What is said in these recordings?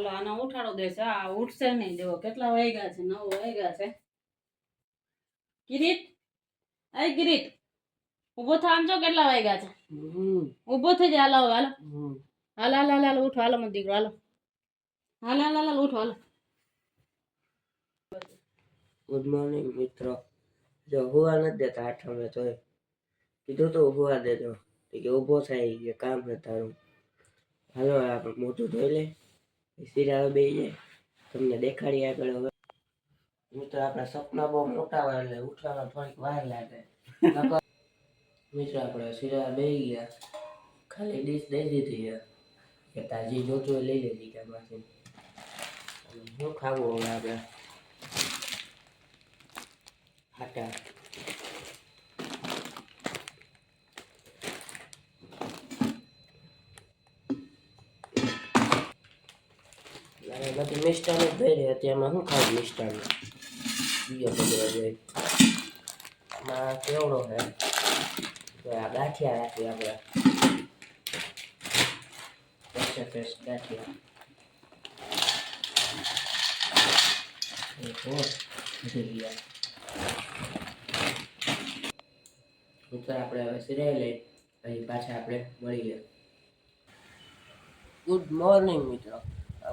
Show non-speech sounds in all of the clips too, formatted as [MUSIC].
હાલો આનો ઉઠાડો દેશે આ ઉઠશે નહીં. દેવો કેટલા વાગ્યા છે. નવ વાગ્યા છે. કિરીટ અરે કિરીટ ઊભો થા આમ જો કેટલા વાગ્યા છે. ઊભો થઈ જાય હાલો હાલો. હાલ હાલ હાલ હાલ ઉઠો. હાલો મને દીકરો હાલો. હાલ હાલ હાલ ઉઠો. હાલો. ગુડ મોર્નિંગ મિત્રો. જો હુવા નથી દેતા આઠમે તોય. કીધું તો હુવા દેજો. કે ઊભો થાય કે કામ છે તારું. હાલો આપણે મોટું ધોઈ લે. સિરાવે બે જાય તમને દેખાડી આગળ હવે. મિત્રો આપણા સપના બહુ મોટા હોય એટલે ઉઠવામાં થોડીક વાર લાગે. [LAUGHS] મિત્રો આપણે સિરા બે ગયા. ખાલી ડીશ દઈ દીધી કે તાજી જોતું હોય લઈ લેતી કે માંથી શું ખાવું હવે આપણે? હાટા બધી મિષ્ટાન જ હતી એમાં શું ખાવ મિષ્ટાન? બીજો બધો જોઈ આમાં કેવડો છે આ ગાંઠિયા રાખી આપણે. ફ્રેશ ફ્રેશ ગાંઠિયા. વધી આપણે હવે સિરાઈ લઈ, પછી પાછા આપણે મળીએ. ગુડ મોર્નિંગ મિત્રો.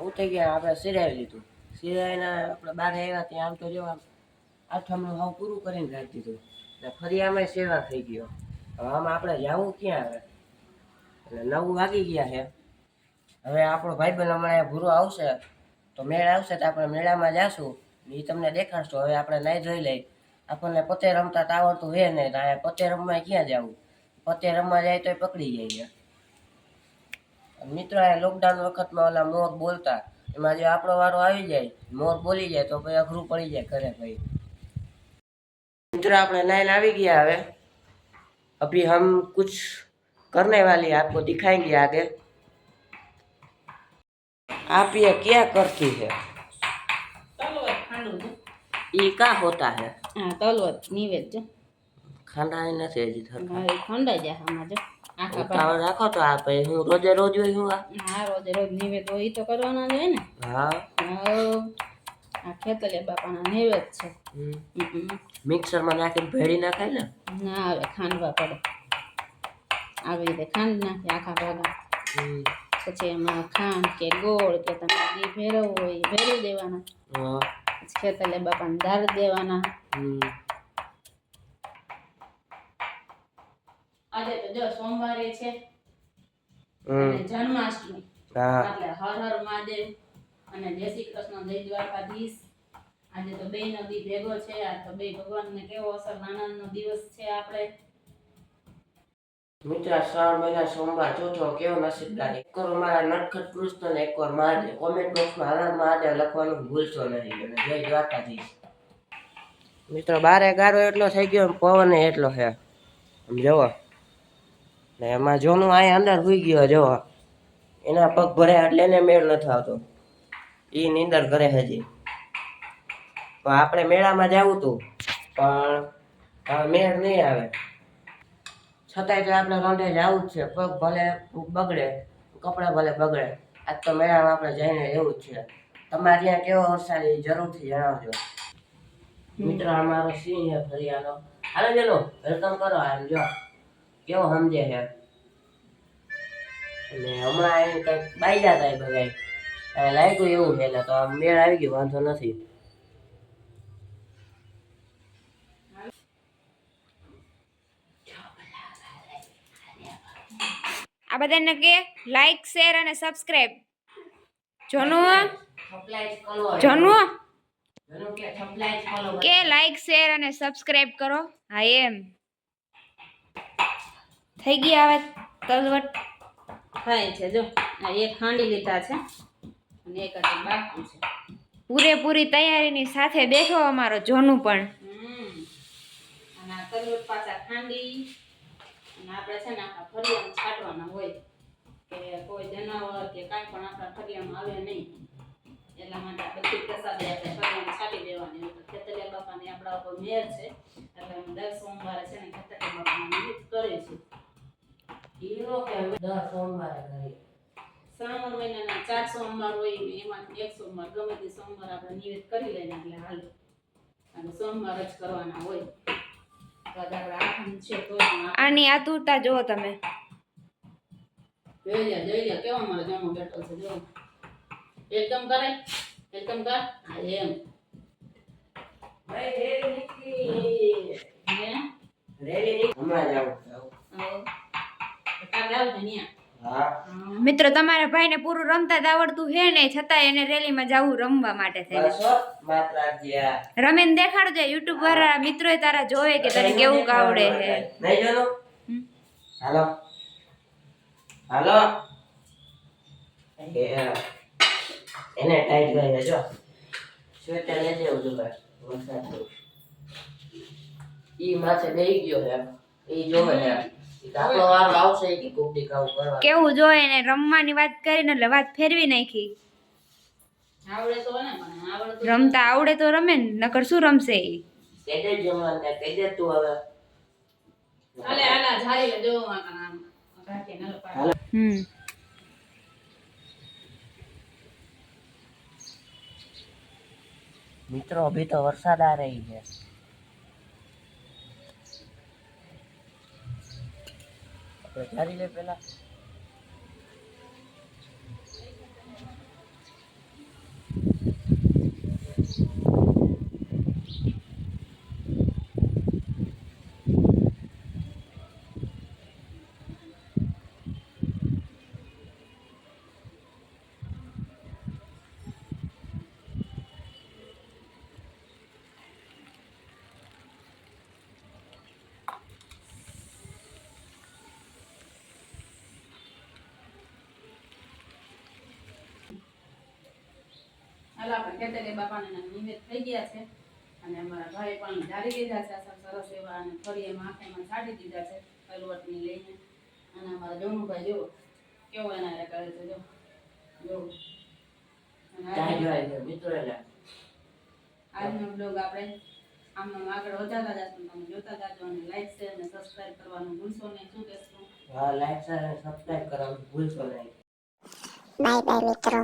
ઉઠી ગયા, આપણે સિરાઈ લીધું. સિરાવીને આપણે બહાર આવ્યા, ત્યાં આમ તો જેવા આઠમનું હાવ પૂરું કરીને રાખી દીધું. ને ફરી આમાં સેવા થઈ ગયો. હવે આમાં આપણે જવું ક્યાં આવે એટલે નવું વાગી ગયા છે. હવે આપણો ભાઈબંધ હમણાં ભૂરો આવશે, તો મેળ આવશે તો આપણે મેળામાં જાશું. એ તમને દેખાડશું. હવે આપણે નહીં જોઈ લઈ. આપણને પોતે રમતા તો આવડતું હે નહીં પોતે રમવા ક્યાં જવું? પોતે રમવા જાય તો પકડી જાય મિત્રો આ લોકડાઉન વખતમાં ઓલા મોર બોલતા એમાં જો આપણો વારો આવી જાય મોર બોલી જાય તો પછી અઘરું પડી જાય ઘરે ભાઈ મિત્રો આપણે નાઈન આવી ગયા હવે अभी हम कुछ करने वाले हैं आपको दिखाएंगे आगे आप ये क्या करती है તલવત ખાંડું છે ये क्या होता है હા તલવત નિવેદ જો ખાંડા એ નથી હજી થતા હા એ ખંડાઈ જાય આમાં જો આખા ભાગ ઉતાવળ રાખો તો આ પછી હું રોજે રોજ હોય હું આ. હા રોજે રોજ નિવેદ હોય તો કરવાના જ હોય ને. હા. આ ખેતલે બાપાના નિવેદ છે. મિક્સરમાં નાખીને ભેળી નાખાય ને? ના હવે ખાંડવા પડે. આવી રીતે ખાંડ નાખી આખા ભાગા. પછી એમાં ખાંડ કે ગોળ કે તમે ઘી ભેરવવું હોય એ ભેરવી દેવાના. ખેતલે બાપાને ધાર દેવાના. આજે તો જો સોમવારે છે. અને જન્માષ્ટમી. એટલે હર હર મહાદેવ અને જય શ્રી કૃષ્ણ જય દ્વારકાધીશ. આજે તો બે નો દી ભેગો છે. આ તો બે ભગવાનને કેવો અસર આનંદનો દિવસ છે આપણે. મિત્ર શ્રાવણ મહિના સોમવાર ચોથો કેવો નસીબદાર એક વાર મારા નટખટ કૃષ્ણ ને એક વાર મહાદેવ કોમેન્ટ બોક્સમાં હરણ હર મહાદેવ લખવાનું ભૂલશો નહીં. અને જય દ્વારકાધીશ. મિત્રો બારે ગારો એટલો થઈ ગયો પવન એટલો છે. આમ જોવો ને એમાં જોનું અહીંયા અંદર સુઈ ગયો જો. એના પગ ભર્યા એટલે એને મેળ નથી આવતો. એ નીંદર કરે હજી. તો આપણે મેળામાં જવું હતું પણ મેળ નહીં આવે. છતાંય તો આપણે રોંઢે જવું જ છે. પગ ભલે બગડે, કપડાં ભલે બગડે. આજ તો મેળામાં આપણે જઈને એવું જ છે. તમારે ત્યાં કેવો વરસાદ એ જરૂરથી જણાવજો. મિત્ર, અમારો સિંહ છે ફરિયાનો. હાલો ચલો વેલકમ કરો, આમ જો. કેવો સમજે છે? અને હમણાં એ કંઈક એ બધાય. કાંઈ લાગ્યું એવું છે એટલે તો આમ મેળ આવી ગયો વાંધો નથી. આ બધાને કે લાઈક શેર અને સબસ્ક્રાઇબ જોનું જોનું જનું કે થપલાઈ કે લાઈક શેર અને સબસ્ક્રાઇબ કરો. હા એમ. થઈ ગયા હવે તલવટ? થાય છે જો. આ એક હાંડી લીધા છે અને એક હજી બાકી છે. પૂરેપૂરી તૈયારીની સાથે બેઠો અમારો જોનું પણ. અને આ તલવટ પાછા ખાંડી. અને આપણે છે ને આખા ફરિયામાં છાંટવાના હોય કે કોઈ જનાવર કે કાંઈ પણ આપણા ફરિયામાં આવે નહીં. એટલા માટે બધી પ્રસાદી આપણે ફરિયામાં છાંટી દેવાની ખેતરિયા બાપાની આપણા ઉપર મેર છે એટલે અમે દર સોમવારે છે ને ખેતરિયા હીરો કે અમે દર સોમવારે કરીએ. શ્રાવણ મહિનાના ચાર સોમવાર હોય ને એમાં એક સોમવાર ગમે તે સોમવાર આપણે નિવેદ કરી લઈને એટલે હાલ. અને સોમવાર જ કરવાના હોય. તો આપણે આઠમ છે તો આની આતુરતા જુઓ તમે. જોઈ લે જોઈ લે કેવો મારો જમો બેઠો છે જો એકદમ કરે એકદમ કર. હા એમ. ભાઈ રેડી નીકળી. હે? રેડી નીકળી. હમણાં જ આવું આવું. આવો. આવજો. મિત્રો તમારા ભાઈને પૂરું રમતા જ આવડતું હે ને છતાં એને રેલીમાં જવું રમવા માટે થઈને. રમેન દેખાડજો યુટ્યુબ વાળા મિત્રો તારા જોવે કે તને કેવું આવડે હે નહીં જોનું? હાલો. હાલો. એ, એને ટાઈટ કરી દેજો સ્વેટર લેજે એવું ભાઈ વરસાદ ઈ માથે બેહી ગયો હે ઈ જોવે હે કાવું કરવા કેવું જોઈએ ને રમવાની વાત કરીને એટલે વાત ફેરવી નાખી. આવડે તો ને પણ આવડે તો રમતા આવડે તો રમે ને નકર શું રમશે. હમ. મિત્રો અભી તો વરસાદ આ રહી है આપણે જારી લે પેલા. હાલો આપણે કેતેલી બાપાને નિમિત્ત થઈ ગયા છે. અને અમારા ભાઈ પણ જારી દીધા છે સરસ એવા અને ફરી એમાં આંખેમાં છાડી દીધા છે કલવટની લઈને. અને અમારા જોનુભાઈ જો કેવો એના એ કરે છે જો જો આજનો- બ્લોગ આપણે આમ આમ આગળ વધારતા જશું. તમે જોતા જાજો અને લાઈક શેર અને સબસ્ક્રાઇબ કરવાનું ભૂલશો નહીં. શું કહેશું? હા લાઈક શેર અને સબસ્ક્રાઇબ કરવાનું ભૂલશો નહીં. બાય બાય મિત્રો.